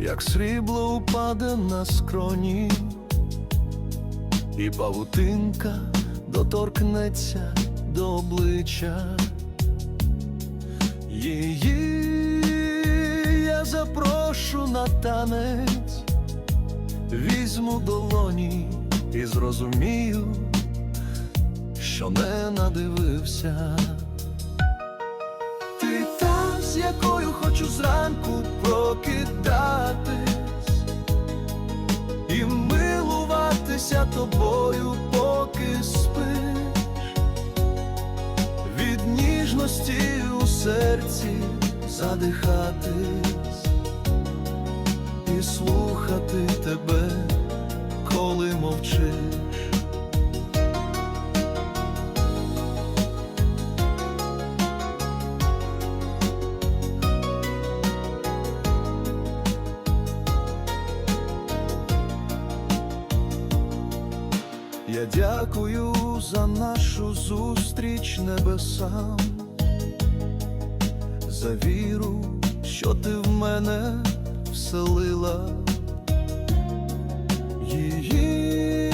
як срібло упаде на скроні, і павутинка доторкнеться до обличчя. Її я запрошу на танець, візьму долоні і зрозумію, що не надивився. Ти та, з якою хочу зранку тобою, поки спиш від ніжності у серці задихатись і слухати тебе, коли мовчиш. Я дякую за нашу зустріч небесам, за віру, що ти в мене вселила. Її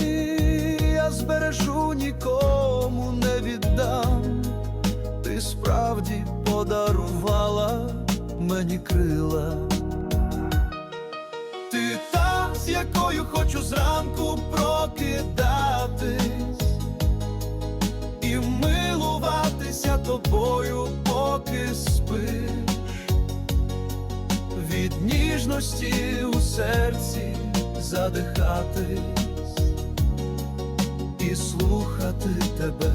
я збережу нікому не віддам. Ти справді подарувала мені крила. Ти та, з якою хочу зранку Від ніжності у серці задихатись і слухати тебе.